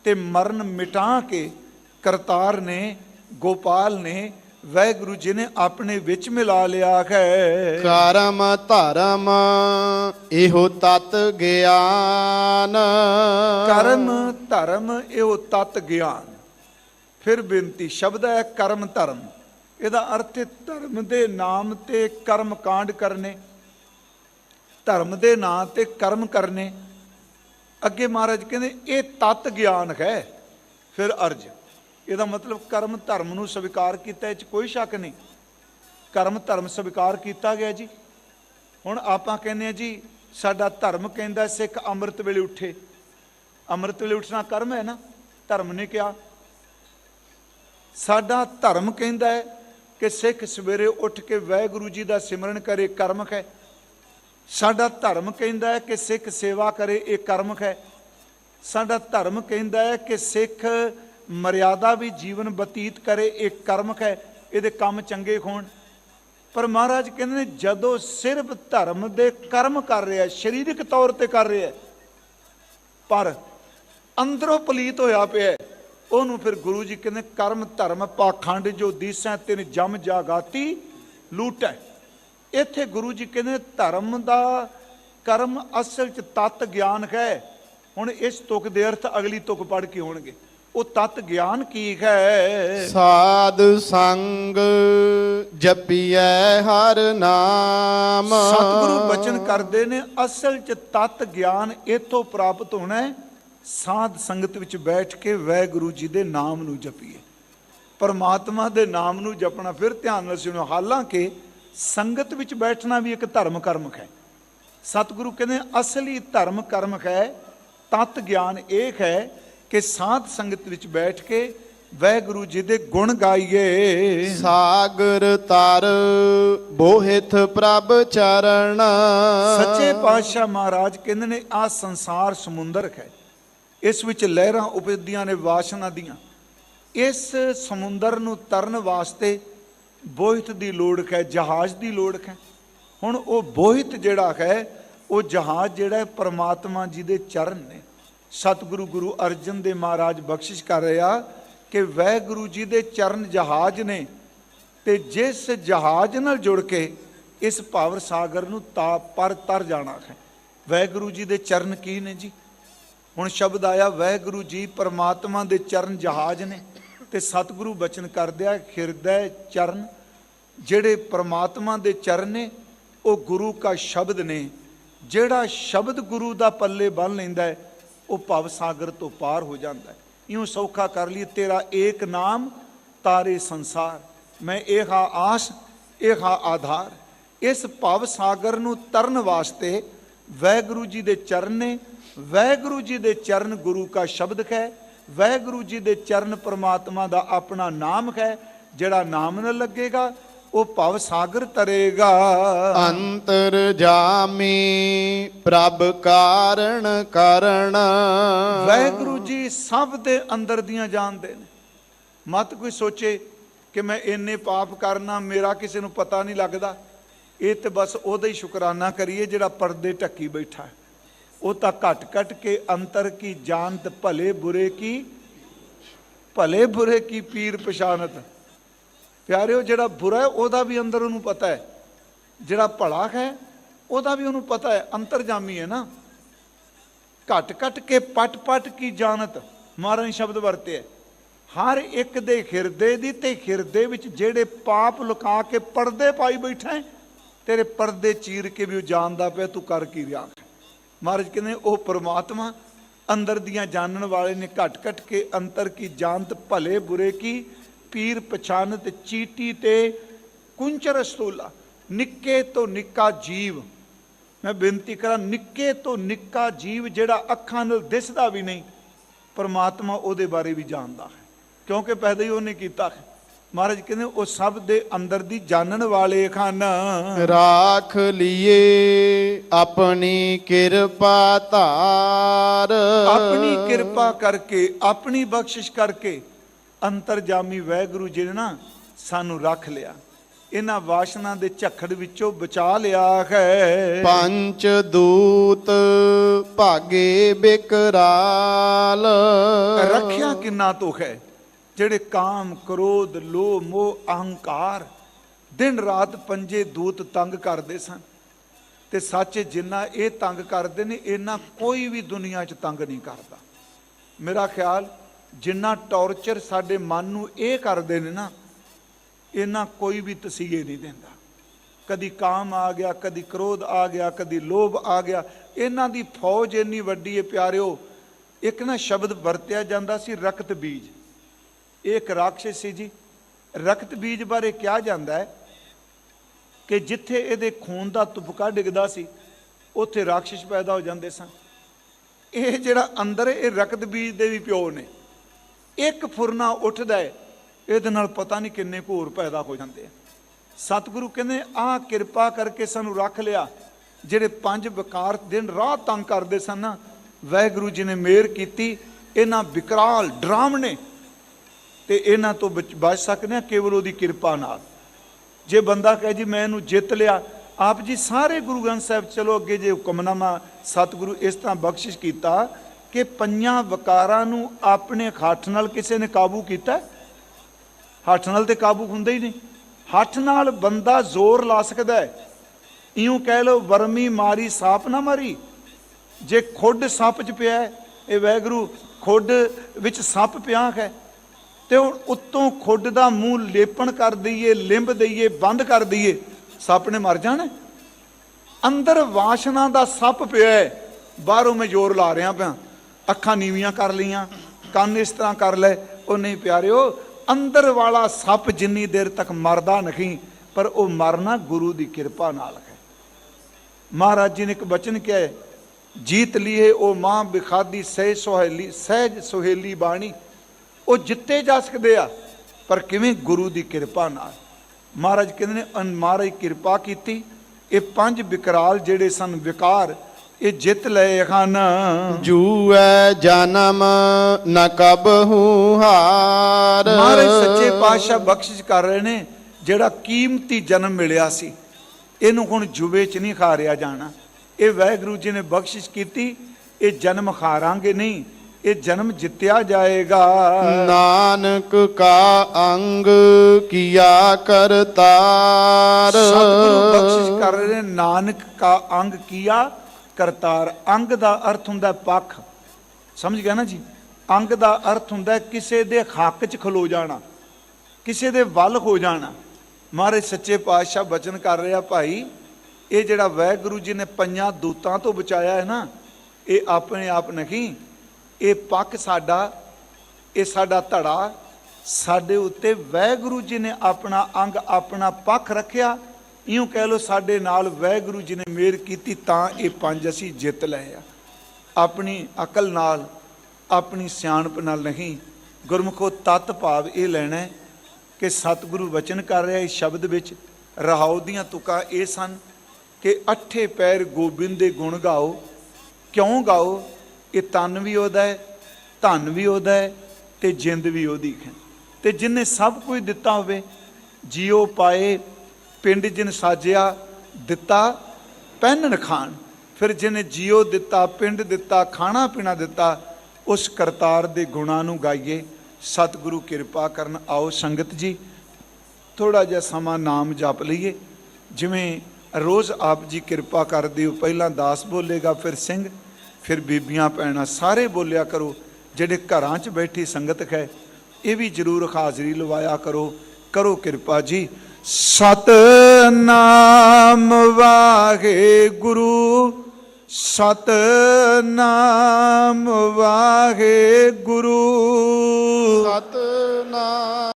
ਤੇ ਮਰਨ ਮਿਟਾ ਕੇ ਕਰਤਾਰ ਨੇ ਗੋਪਾਲ ਨੇ ਵਾਹਿਗੁਰੂ ਜੀ ਨੇ ਆਪਣੇ ਵਿੱਚ ਮਿਲਾ ਲਿਆ ਹੈ। ਕਰਮ ਧਰਮ ਇਹੋ ਤਤ ਗਿਆਨ। ਕਰਮ ਧਰਮ ਇਹੋ ਤਤ ਗਿਆਨ। ਫਿਰ ਬੇਨਤੀ ਸ਼ਬਦ ਹੈ ਕਰਮ ਧਰਮ। ਇਹਦਾ ਅਰਥ ਹੈ ਧਰਮ ਦੇ ਨਾਮ ਤੇ ਕਰਮ ਕਾਂਡ ਕਰਨੇ ਧਰਮ ਦੇ ਨਾਂ ਤੇ ਕਰਮ ਕਰਨੇ। ਅੱਗੇ ਮਹਾਰਾਜ ਕਹਿੰਦੇ ਇਹ ਤਤ ਗਿਆਨ ਹੈ। ਫਿਰ ਅਰਜ। ਇਹਦਾ ਮਤਲਬ ਕਰਮ ਧਰਮ ਨੂੰ ਸਵੀਕਾਰ ਕੀਤਾ, ਇਹ ਚ ਕੋਈ ਸ਼ੱਕ ਨਹੀਂ। ਕਰਮ ਧਰਮ ਸਵੀਕਾਰ ਕੀਤਾ ਗਿਆ ਜੀ। ਹੁਣ ਆਪਾਂ ਕਹਿੰਦੇ ਆ ਜੀ, ਸਾਡਾ ਧਰਮ ਕਹਿੰਦਾ ਸਿੱਖ ਅੰਮ੍ਰਿਤ ਵੇਲੇ ਉੱਠੇ। ਅੰਮ੍ਰਿਤ ਵੇਲੇ ਉੱਠਣਾ ਕਰਮ ਹੈ ਨਾ? ਧਰਮ ਨੇ ਕਿਹਾ। ਸਾਡਾ ਧਰਮ ਕਹਿੰਦਾ ਹੈ ਕਿ ਸਿੱਖ ਸਵੇਰੇ ਉੱਠ ਕੇ ਵਾਹਿਗੁਰੂ ਜੀ ਦਾ ਸਿਮਰਨ ਕਰੇ, ਕਰਮ ਹੈ ਸਾਡਾ ਧਰਮ ਕਹਿੰਦਾ ਹੈ ਕਿ ਸਿੱਖ ਸੇਵਾ ਕਰੇ, ਇਹ ਕਰਮ ਹੈ ਸਾਡਾ ਧਰਮ ਕਹਿੰਦਾ ਹੈ ਕਿ ਸਿੱਖ ਮਰਿਆਦਾ ਵੀ ਜੀਵਨ ਬਤੀਤ ਕਰੇ, ਇਹ ਕਰਮ ਹੈ, ਇਹਦੇ ਕੰਮ ਚੰਗੇ ਹੋਣ। ਪਰ ਮਹਾਰਾਜ ਕਹਿੰਦੇ ਨੇ, ਜਦੋਂ ਸਿਰਫ ਧਰਮ ਦੇ ਕਰਮ ਕਰ ਰਿਹਾ, ਸਰੀਰਕ ਤੌਰ ਤੇ ਕਰ ਰਿਹਾ, ਪਰ ਅੰਦਰੋਂ ਪਲੀਤ ਹੋਇਆ ਪਿਆ ਉਹਨੂੰ ਫਿਰ ਗੁਰੂ ਜੀ ਕਹਿੰਦੇ, ਕਰਮ, ਧਰਮ, ਪਾਖੰਡ ਜੋ ਦੀਸੈ ਤਿਨ ਜਮ ਜਾਗਾਤੀ, ਲੂਟੈ ਇੱਥੇ ਗੁਰੂ ਜੀ ਕਹਿੰਦੇ ਧਰਮ ਦਾ ਕਰਮ ਅਸਲ ਚ ਤਤ ਗਿਆਨ ਹੈ। ਹੁਣ ਇਸ ਤੁਕ ਦੇ ਅਰਥ ਅਗਲੀ ਤੁਕ ਪੜ ਕੇ ਹੋਣਗੇ। ਉਹ ਤਤ ਗਿਆਨ ਕੀ ਹੈ? ਸਾਧ ਸੰਗ ਜਪੀਐ ਹਰ ਨਾਮ। ਸਤਿਗੁਰੂ ਬਚਨ ਕਰਦੇ ਨੇ ਅਸਲ ਚ ਤਤ ਗਿਆਨ ਇਥੋਂ ਪ੍ਰਾਪਤ ਹੋਣਾ ਹੈ ਸਾਧ ਸੰਗਤ ਵਿੱਚ ਬੈਠ ਕੇ ਵਾਹਿਗੁਰੂ ਜੀ ਦੇ ਨਾਮ ਨੂੰ ਜਪੀਏ। ਪਰਮਾਤਮਾ ਦੇ ਨਾਮ ਨੂੰ ਜਪਣਾ ਫਿਰ ਧਿਆਨ ਨਾਲ ਸੁਣੋ ਹਾਲਾਂਕਿ ਸੰਗਤ ਵਿੱਚ ਬੈਠਣਾ ਵੀ ਇੱਕ ਧਰਮ ਕਰਮ ਹੈ। ਸਤਿਗੁਰੂ ਕਹਿੰਦੇ ਅਸਲੀ ਧਰਮ ਕਰਮ ਹੈ ਤਤ ਗਿਆਨ ਇਹ ਹੈ ਕਿ ਸਾਧ ਸੰਗਤ ਵਿੱਚ ਬੈਠ ਕੇ ਵਾਹਿਗੁਰੂ ਜੀ ਦੇ ਗੁਣ ਗਾਈਏ। ਸਾਗਰ ਤਰ ਬੋਹਿਥ ਪ੍ਰਭ ਚਰਨ। ਸੱਚੇ ਪਾਤਸ਼ਾਹ ਮਹਾਰਾਜ ਕਹਿੰਦੇ ਨੇ ਆ ਸੰਸਾਰ ਸਮੁੰਦਰ ਹੈ। ਇਸ ਵਿੱਚ ਲਹਿਰਾਂ ਉਪਜਦੀਆਂ ਨੇ ਵਾਸ਼ਨਾ ਦੀਆਂ। ਇਸ ਸਮੁੰਦਰ ਨੂੰ ਤਰਨ ਵਾਸਤੇ ਬੋਹਿਤ ਦੀ ਲੋੜ ਹੈ ਜਹਾਜ਼ ਦੀ ਲੋੜ ਹੈ। ਹੁਣ ਉਹ ਬੋਹਿਤ ਜਿਹੜਾ ਹੈ ਉਹ ਜਹਾਜ਼ ਜਿਹੜਾ ਹੈ ਪ੍ਰਮਾਤਮਾ ਜੀ ਦੇ ਚਰਨ ਨੇ। ਸਤਿਗੁਰੂ ਗੁਰੂ ਅਰਜਨ ਦੇ ਮਹਾਰਾਜ ਬਖਸ਼ਿਸ਼ ਕਰ ਰਿਹਾ ਕਿ ਵਹਿਗੁਰੂ ਜੀ ਦੇ ਚਰਨ ਜਹਾਜ਼ ਨੇ ਤੇ ਜਿਸ ਜਹਾਜ਼ ਨਾਲ ਜੁੜ ਕੇ ਇਸ ਭਾਵਰ ਸਾਗਰ ਨੂੰ ਤਾ ਪਰ ਤਰ ਜਾਣਾ ਹੈ। ਵਹਿਗੁਰੂ ਜੀ ਦੇ ਚਰਨ ਕੀ ਨੇ ਜੀ? ਹੁਣ ਸ਼ਬਦ ਆਇਆ ਵਹਿਗੁਰੂ ਜੀ ਪਰਮਾਤਮਾ ਦੇ ਚਰਨ ਜਹਾਜ਼ ਨੇ ਤੇ ਸਤਿਗੁਰੂ ਬਚਨ ਕਰਦਿਆ ਹਿਰਦੈ ਚਰਨ। ਜਿਹੜੇ ਪਰਮਾਤਮਾ ਦੇ ਚਰਨ ਨੇ, ਉਹ ਗੁਰੂ ਕਾ ਸ਼ਬਦ ਨੇ। ਜਿਹੜਾ ਸ਼ਬਦ ਗੁਰੂ ਦਾ ਪੱਲੇ ਬੰਨ ਲੈਂਦਾ ਹੈ ਉਹ ਭਵ ਸਾਗਰ ਤੋਂ ਪਾਰ ਹੋ ਜਾਂਦਾ ਹੈ। ਇਉਂ ਸੌਖਾ ਕਰ ਲਈ ਤੇਰਾ ਏਕ ਨਾਮ, ਤਾਰੇ ਸੰਸਾਰ। ਮੈਂ ਇਹ ਹਾਂ ਆਸ ਇਹ ਹਾਂ ਆਧਾਰ। ਇਸ ਭਵ ਸਾਗਰ ਨੂੰ ਤਰਨ ਵਾਸਤੇ ਵੈਗੁਰੂ ਜੀ ਦੇ ਚਰਨ ਨੇ, ਵੈਗੁਰੂ ਜੀ ਦੇ ਚਰਨ ਗੁਰੂ ਕਾ ਸ਼ਬਦ ਹੈ, ਵੈਗੁਰੂ ਜੀ ਦੇ ਚਰਨ ਪ੍ਰਮਾਤਮਾ ਦਾ ਆਪਣਾ ਨਾਮ ਹੈ, ਜਿਹੜਾ ਨਾਮ ਨਾਲ ਲੱਗੇਗਾ ਉਹ ਭਵ ਸਾਗਰ ਤਰੇਗਾ। ਅੰਤਰ ਜਾਮੀ ਪ੍ਰਭ ਕਾਰਣ ਕਰਣ ਵਾਹਿਗੁਰੂ ਜੀ ਸਭ ਦੇ ਅੰਦਰ ਦੀਆਂ ਜਾਣਦੇ ਨੇ। ਮਤ ਕੋਈ ਸੋਚੇ ਕਿ ਮੈਂ ਇੰਨੇ ਪਾਪ ਕਰਨਾ ਮੇਰਾ ਕਿਸੇ ਨੂੰ ਪਤਾ ਨਹੀਂ ਲੱਗਦਾ। ਇਹ ਤੇ ਬਸ ਉਹਦਾ ਹੀ ਸ਼ੁਕਰਾਨਾ ਕਰੀਏ ਜਿਹੜਾ ਪਰਦੇ ਢੱਕੀ ਬੈਠਾ। ਉਹ ਤਾਂ ਘਟ ਘਟ ਕੇ ਅੰਤਰ ਕੀ ਜਾਣਤ ਭਲੇ ਬੁਰੇ ਕੀ ਭਲੇ ਬੁਰੇ ਕੀ ਪੀਰ ਪਛਾਨਤ ਪਿਆਰਿਓ ਜਿਹੜਾ ਬੁਰਾ ਹੈ ਉਹਦਾ ਵੀ ਅੰਦਰ ਉਹਨੂੰ ਪਤਾ ਹੈ। ਜਿਹੜਾ ਭਲਾ ਹੈ ਉਹਦਾ ਵੀ ਉਹਨੂੰ ਪਤਾ ਹੈ। ਅੰਤਰਜਾਮੀ ਹੈ ਨਾ। ਘਟ ਘਟ ਕੇ ਪਟ ਪਟ ਕੀ ਜਾਣਤ ਮਹਾਰਾਜ ਨੇ ਸ਼ਬਦ ਵਰਤੇ ਹਰ ਇੱਕ ਦੇ ਹਿਰਦੇ ਦੀ ਤੇ ਹਿਰਦੇ ਵਿੱਚ ਜਿਹੜੇ ਪਾਪ ਲੁਕਾ ਕੇ ਪਰਦੇ ਪਾਈ ਬੈਠਾ ਹੈ, ਤੇਰੇ ਪਰਦੇ ਚੀਰ ਕੇ ਵੀ ਉਹ ਜਾਣਦਾ ਪਿਆ ਤੂੰ ਕਰ ਕੀ ਰਿਹਾ ਮਹਾਰਾਜ ਕਹਿੰਦੇ ਉਹ ਪ੍ਰਮਾਤਮਾ ਅੰਦਰ ਦੀਆਂ ਜਾਣਨ ਵਾਲੇ ਨੇ ਘਟ ਘਟ ਕੇ ਅੰਤਰ ਕੀ ਜਾਣਤ ਭਲੇ ਬੁਰੇ ਕੀ ਪੀਰ ਪਛਾਨਤ ਚੀਟੀ ਤੇ ਕੁੰਚਰ ਸਤੂਲਾ ਨਿੱਕੇ ਤੋਂ ਨਿੱਕਾ ਜੀਵ। ਮੈਂ ਬੇਨਤੀ ਕਰਾਂ ਨਿੱਕੇ ਤੋਂ ਨਿੱਕਾ ਜੀਵ ਜਿਹੜਾ ਅੱਖਾਂ ਨਾਲ ਦਿਸਦਾ ਵੀ ਨਹੀਂ ਪਰਮਾਤਮਾ ਉਹਦੇ ਬਾਰੇ ਵੀ ਜਾਣਦਾ ਹੈ। ਕਿਉਂਕਿ ਪੈਦਾ ਹੀ ਉਹਨੇ ਕੀਤਾ ਹੈ। ਮਹਾਰਾਜ ਕਹਿੰਦੇ ਉਹ ਸਭ ਦੇ ਅੰਦਰ ਦੀ ਜਾਣਨ ਵਾਲੇ ਖਾਨ ਰਾਖ ਲਈਏ ਆਪਣੀ ਕਿਰਪਾ ਧਾਰ। ਆਪਣੀ ਕਿਰਪਾ ਕਰਕੇ ਆਪਣੀ ਬਖਸ਼ਿਸ਼ ਕਰਕੇ ਅੰਤਰਜਾਮੀ ਵਾਹਿਗੁਰੂ ਜੀ ਨੇ ਨਾ ਸਾਨੂੰ ਰੱਖ ਲਿਆ ਇਹਨਾਂ ਵਾਸ਼ਨਾ ਦੇ ਝੱਖੜ ਵਿੱਚੋਂ ਬਚਾ ਲਿਆ ਹੈ। ਪੰਚ ਦੂਤ ਭਾਗੇ ਬਿਕਰਾਲ। ਰੱਖਿਆ ਕਿੰਨਾ ਤੁਖ ਹੈ? ਜਿਹੜੇ ਕਾਮ ਕ੍ਰੋਧ ਲੋਭ ਮੋਹ ਅਹੰਕਾਰ ਦਿਨ ਰਾਤ ਪੰਜੇ ਦੂਤ ਤੰਗ ਕਰਦੇ ਸਨ। ਤੇ ਸੱਚ ਜਿੰਨਾ ਇਹ ਤੰਗ ਕਰਦੇ ਨੇ ਇਹਨਾਂ ਕੋਈ ਵੀ ਦੁਨੀਆ 'ਚ ਤੰਗ ਨਹੀਂ ਕਰਦਾ। ਮੇਰਾ ਖਿਆਲ ਜਿੰਨਾ ਟੌਰਚਰ ਸਾਡੇ ਮਨ ਨੂੰ ਇਹ ਕਰਦੇ ਨੇ ਨਾ, ਇਹਨਾਂ ਕੋਈ ਵੀ ਤਸੀਹੇ ਨਹੀਂ ਦਿੰਦਾ। ਕਦੀ ਕਾਮ ਆ ਗਿਆ, ਕਦੀ ਕ੍ਰੋਧ ਆ ਗਿਆ, ਕਦੀ ਲੋਭ ਆ ਗਿਆ। ਇਹਨਾਂ ਦੀ ਫੌਜ ਇੰਨੀ ਵੱਡੀ ਹੈ ਪਿਆਰਿਓ, ਇੱਕ ਨਾ ਸ਼ਬਦ ਵਰਤਿਆ ਜਾਂਦਾ ਸੀ, ਰਕਤ ਬੀਜ। ਇਹ ਇੱਕ ਰਾਖਸ਼ ਸੀ ਜੀ। ਰਕਤ ਬੀਜ ਬਾਰੇ ਕਿਹਾ ਜਾਂਦਾ ਹੈ ਕਿ ਜਿੱਥੇ ਇਹਦੇ ਖੂਨ ਦਾ ਤੁਪਕਾ ਡਿੱਗਦਾ ਸੀ, ਉੱਥੇ ਰਾਖਸ਼ ਪੈਦਾ ਹੋ ਜਾਂਦੇ ਸਨ। ਇਹ ਜਿਹੜਾ ਅੰਦਰ ਇਹ ਰਕਤ ਬੀਜ ਦੇ ਵੀ ਪਿਓ ਨੇ। ਇੱਕ ਫੁਰਨਾ ਉੱਠਦਾ ਹੈ ਇਹਦੇ ਨਾਲ ਪਤਾ ਨਹੀਂ ਕਿੰਨੇ ਕੁ ਪੈਦਾ ਹੋ ਜਾਂਦੇ ਆ। ਸਤਿਗੁਰੂ ਕਹਿੰਦੇ, ਆਹ ਕਿਰਪਾ ਕਰਕੇ ਸਾਨੂੰ ਰੱਖ ਲਿਆ। ਜਿਹੜੇ ਪੰਜ ਵਿਕਾਰ ਦਿਨ ਰਾਤ ਤੰਗ ਕਰਦੇ ਸਨ ਨਾ, ਵਾਹਿਗੁਰੂ ਜੀ ਨੇ ਮਿਹਰ ਕੀਤੀ। ਇਹਨਾਂ ਵਿਕਰਾਲ ਡਰਾਮ ਨੇ ਤੇ ਇਹਨਾਂ ਤੋਂ ਬਚ ਬਚ ਸਕਦੇ ਆ ਕੇਵਲ ਉਹਦੀ ਕਿਰਪਾ ਨਾਲ। ਜੇ ਬੰਦਾ ਕਹੇ, ਜੀ ਮੈਂ ਇਹਨੂੰ ਜਿੱਤ ਲਿਆ। ਆਪ ਜੀ ਸਾਰੇ ਗੁਰੂ ਗ੍ਰੰਥ ਸਾਹਿਬ, ਚਲੋ ਅੱਗੇ ਜੇ ਹੁਕਮਨਾਮਾ ਸਤਿਗੁਰੂ ਇਸ ਤਰ੍ਹਾਂ ਬਖਸ਼ਿਸ਼ ਕੀਤਾ ਕਿ ਪੰਜਾਂ ਵਕਾਰਾਂ ਨੂੰ ਆਪਣੇ ਹੱਥ ਨਾਲ ਕਿਸੇ ਨੇ ਕਾਬੂ ਕੀਤਾ? ਹੱਥ ਨਾਲ ਤੇ ਕਾਬੂ ਹੁੰਦਾ ਹੀ ਨਹੀਂ। ਹੱਥ ਨਾਲ ਬੰਦਾ ਜ਼ੋਰ ਲਾ ਸਕਦਾ ਹੈ। ਇਉਂ ਕਹਿ ਲਓ, ਵਰਮੀ ਮਾਰੀ ਸਾਪ ਨਾ ਮਾਰੀ। ਜੇ ਖੁੱਡ ਸੱਪ 'ਚ ਪਿਆ ਇਹ ਵੈਗਰੂ ਖੁੱਡ ਵਿੱਚ ਸੱਪ ਪਿਆ ਹੈ। ਤੇ ਹੁਣ ਉੱਤੋਂ ਖੁੱਡ ਦਾ ਮੂੰਹ ਲੇਪਣ ਕਰ ਦਈਏ, ਲਿੰਬ ਦਈਏ, ਬੰਦ ਕਰ ਦਈਏ, ਸੱਪ ਨੇ ਮਰ ਜਾਣਾ ਅੰਦਰ ਵਾਸ਼ਨਾ ਦਾ ਸੱਪ ਪਿਆ ਬਾਹਰੋਂ ਮੈਂ ਜ਼ੋਰ ਲਾ ਰਿਹਾ ਪਿਆ। ਅੱਖਾਂ ਨੀਵੀਆਂ ਕਰ ਲਈਆਂ, ਕੰਨ ਇਸ ਤਰ੍ਹਾਂ ਕਰ ਲੈ ਉਹ ਨਹੀਂ ਪਿਆਰਿਓ, ਅੰਦਰ ਵਾਲਾ ਸੱਪ ਜਿੰਨੀ ਦੇਰ ਤੱਕ ਮਰਦਾ ਨਹੀਂ, ਪਰ ਉਹ ਮਰਨਾ ਗੁਰੂ ਦੀ ਕਿਰਪਾ ਨਾਲ ਹੈ। ਮਹਾਰਾਜ ਜੀ ਨੇ ਇੱਕ ਬਚਨ ਕਿਹਾ ਹੈ, ਜੀਤ ਲਈਏ ਉਹ ਮਾਂ ਬਿਖਾਦੀ ਸਹਿ ਸੁਹੇਲੀ, ਸਹਿਜ ਸੁਹੇਲੀ ਬਾਣੀ। ਉਹ ਜਿੱਤੇ ਜਾ ਸਕਦੇ ਆ, ਪਰ ਕਿਵੇਂ ਗੁਰੂ ਦੀ ਕਿਰਪਾ ਨਾਲ? ਮਹਾਰਾਜ ਕਹਿੰਦੇ ਨੇ, ਅਨ- ਕਿਰਪਾ ਕੀਤੀ, ਇਹ ਪੰਜ ਵਿਕਰਾਲ ਜਿਹੜੇ ਸਨ ਵਿਕਾਰ ਇਹ ਜਿੱਤ ਲਏ ਹਨ ਜੂਐ ਜਨਮ ਨ ਕਬਹੂ ਹਾਰ। ਮਹਾਰਾਜ ਸੱਚੇ ਪਾਤਸ਼ਾਹ ਬਖਸ਼ਿਸ਼ ਕਰ ਰਹੇ ਨੇ ਜਿਹੜਾ ਕੀਮਤੀ ਜਨਮ ਮਿਲਿਆ ਸੀ ਇਹਨੂੰ ਹੁਣ ਜੁਵੇ ਚ ਨਹੀਂ ਖਾਰਿਆ ਜਾਣਾ। ਇਹ ਵਾਹਿਗੁਰੂ ਜੀ ਨੇ ਬਖਸ਼ਿਸ਼ ਕੀਤੀ ਇਹ ਜਨਮ ਖਾਰਾਂਗੇ ਨਹੀਂ ਇਹ ਜਨਮ ਜਿੱਤਿਆ ਜਾਏਗਾ। ਨਾਨਕ ਕਾ ਅੰਗ ਕੀਆ ਕਰਤਾਰ ਸਤਿਗੁਰੂ ਬਖਸ਼ਿਸ਼ ਕਰ ਰਹੇ ਨੇ ਨਾਨਕ ਕਾ ਅੰਗ ਕੀਆ ਕਰਤਾਰ, ਅੰਗ ਦਾ ਅਰਥ ਹੁੰਦਾ ਪੱਖ। ਸਮਝ ਗਿਆ ਨਾ ਜੀ? ਅੰਗ ਦਾ ਅਰਥ ਹੁੰਦਾ ਕਿਸੇ ਦੇ ਹੱਕ 'ਚ ਖਲੋ ਜਾਣਾ, ਕਿਸੇ ਦੇ ਵੱਲ ਹੋ ਜਾਣਾ। ਮਹਾਰਾਜ ਸੱਚੇ ਪਾਤਸ਼ਾਹ ਬਚਨ ਕਰ ਰਿਹਾ ਭਾਈ, ਇਹ ਜਿਹੜਾ ਵਾਹਿਗੁਰੂ ਜੀ ਨੇ ਪੰਜਾਂ ਦੂਤਾਂ ਤੋਂ ਬਚਾਇਆ ਹੈ ਨਾ, ਇਹ ਆਪਣੇ ਆਪ ਨਹੀਂ, ਇਹ ਪੱਕ ਸਾਡਾ, ਇਹ ਸਾਡਾ ਧੜਾ, ਸਾਡੇ ਉੱਤੇ ਵਾਹਿਗੁਰੂ ਜੀ ਨੇ ਆਪਣਾ ਅੰਗ, ਆਪਣਾ ਪੱਖ ਰੱਖਿਆ ਇਉਂ ਕਹਿ ਲੋ ਸਾਡੇ ਨਾਲ ਵਾਹਿਗੁਰੂ ਜੀ ਨੇ ਮਿਹਰ ਕੀਤੀ ਤਾਂ ਇਹ ਪੰਜ ਅਸੀਂ ਜਿੱਤ ਲਏ ਆ। ਆਪਣੀ ਅਕਲ ਨਾਲ, ਆਪਣੀ ਸਿਆਣਪ ਨਾਲ ਨਹੀਂ, ਗੁਰਮੁਖੋ ਤਤ ਭਾਵ ਇਹ ਲੈਣਾ ਹੈ ਕਿ ਸਤਿਗੁਰੂ ਵਚਨ ਕਰ ਰਿਹਾ ਇਸ ਸ਼ਬਦ ਵਿੱਚ, ਰਹਾਉ ਦੀਆਂ ਤੁਕਾਂ ਇਹ ਸਨ ਕਿ ਅੱਠੇ ਪੈਰ ਗੋਬਿੰਦ ਦੇ ਗੁਣ ਗਾਓ। ਕਿਉਂ ਗਾਓ? ਇਹ ਤਨ ਵੀ ਉਹਦਾ ਹੈ, ਧਨ ਵੀ ਉਹਦਾ ਹੈ ਤੇ ਜਿੰਦ ਵੀ ਉਹਦੀ ਹੈ। ਤੇ ਜਿਨੇ ਸਭ ਕੁਝ ਦਿੱਤਾ ਹੋਵੇ ਜੀਉ ਪਾਏ ਪਿੰਡ ਜਿਨ ਸਾਜਿਆ ਦਿੱਤਾ ਪਹਿਨਣ ਖਾਣ, ਫਿਰ ਜਿਨੇ ਜੀਉ ਦਿੱਤਾ, ਪਿੰਡ ਦਿੱਤਾ, ਖਾਣਾ ਪੀਣਾ ਦਿੱਤਾ, ਉਸ ਕਰਤਾਰ ਦੇ ਗੁਣਾਂ ਨੂੰ ਗਾਈਏ। ਸਤਿਗੁਰੂ ਕਿਰਪਾ ਕਰਨ, ਆਓ ਸੰਗਤ ਜੀ ਥੋੜਾ ਜਿਹਾ ਸਮਾਂ ਨਾਮ ਜਪ ਲਈਏ। ਜਿਵੇਂ ਰੋਜ਼ ਆਪ ਜੀ ਕਿਰਪਾ ਕਰਦੇ ਹੋ, ਪਹਿਲਾਂ ਦਾਸ ਬੋਲੇਗਾ, ਫਿਰ ਸਿੰਘ, ਫਿਰ ਬੀਬੀਆਂ ਪੈਣਾ ਸਾਰੇ ਬੋਲਿਆ ਕਰੋ। ਜਿਹੜੇ ਘਰਾਂ 'ਚ ਬੈਠੀ ਸੰਗਤ ਹੈ ਇਹ ਵੀ ਜਰੂਰ ਹਾਜ਼ਰੀ ਲਵਾਇਆ ਕਰੋ। ਕਰੋ ਕਿਰਪਾ ਜੀ। ਸਤ ਸਤਨਾਮ ਵਾਹਿਗੁਰੂ ਸਤਨਾਮ ਵਾਹਿਗੁਰੂ। ਸਤਨਾਮ